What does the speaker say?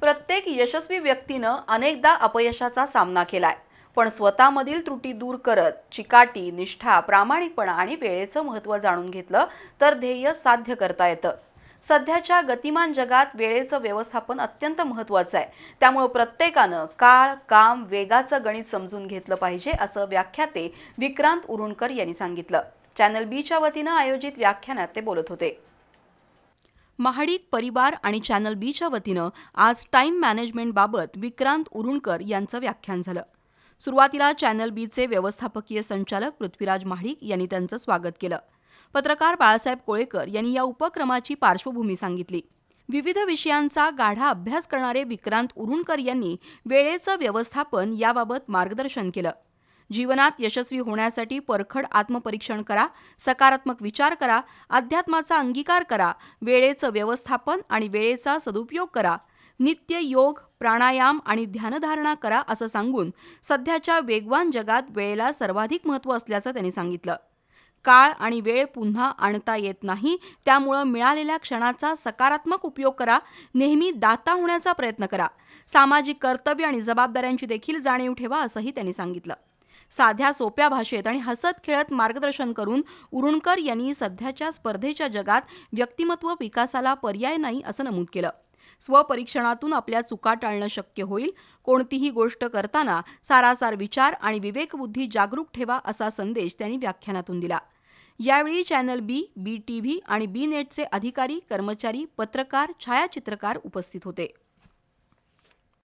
प्रत्येक यशस्वी व्यक्तीनं अनेकदा अपयशाचा सामना केलाय. पण स्वतःमधील त्रुटी दूर करत चिकाटी निष्ठा प्रामाणिकपणा आणि वेळेचं महत्त्व जाणून घेतलं तर ध्येय साध्य करता येतं. सध्याच्या गतिमान जगात वेळेचं व्यवस्थापन अत्यंत महत्त्वाचं आहे. त्यामुळं प्रत्येकानं काळ काम वेगाचं गणित समजून घेतलं पाहिजे असं व्याख्याते विक्रांत उरुणकर यांनी सांगितलं. चॅनल बीच्या वतीनं आयोजित व्याख्यानात ते बोलत होते. महाडिक परिवार आणि चॅनल बीच्या वतीनं आज टाईम मॅनेजमेंटबाबत विक्रांत उरुणकर यांचं व्याख्यान झालं. सुरुवातीला चॅनल बीचे व्यवस्थापकीय संचालक पृथ्वीराज महाडिक यांनी त्यांचं स्वागत केलं. पत्रकार बाळासाहेब कोळेकर यांनी या उपक्रमाची पार्श्वभूमी सांगितली. विविध विषयांचा गाढा अभ्यास करणारे विक्रांत उरुणकर यांनी वेळेचं व्यवस्थापन याबाबत मार्गदर्शन केलं. जीवनात यशस्वी होण्यासाठी परखड आत्मपरीक्षण करा सकारात्मक विचार करा अध्यात्माचा अंगीकार करा वेळेचं व्यवस्थापन आणि वेळेचा सदुपयोग करा. नित्य योग प्राणायाम आणि ध्यानधारणा करा असं सांगून सध्याच्या वेगवान जगात वेळेला सर्वाधिक महत्त्व असल्याचं त्यांनी सांगितलं. काळ आणि वेळ पुन्हा आणता येत नाही त्यामुळं मिळालेल्या क्षणाचा सकारात्मक उपयोग करा नेहमी दाता होण्याचा प्रयत्न करा. सामाजिक कर्तव्य आणि जबाबदाऱ्यांची देखील जाणीव ठेवा असंही त्यांनी सांगितलं. साध्या सोप्या भाषेत आणि हसत खेळत मार्गदर्शन करून उरुणकर यांनी सध्याच्या स्पर्धेच्या जगात व्यक्तिमत्व विकासाला पर्याय नाही असं नमूद केलं. स्वपरीक्षणातून आपल्या चुका टाळणं शक्य होईल. कोणतीही गोष्ट करताना सारासार विचार आणि विवेकबुद्धी जागरूक ठेवा असा संदेश त्यांनी व्याख्यानातून दिला. यावेळी channel B B T V आणि बी नेटचे अधिकारी कर्मचारी पत्रकार छायाचित्रकार उपस्थित होते.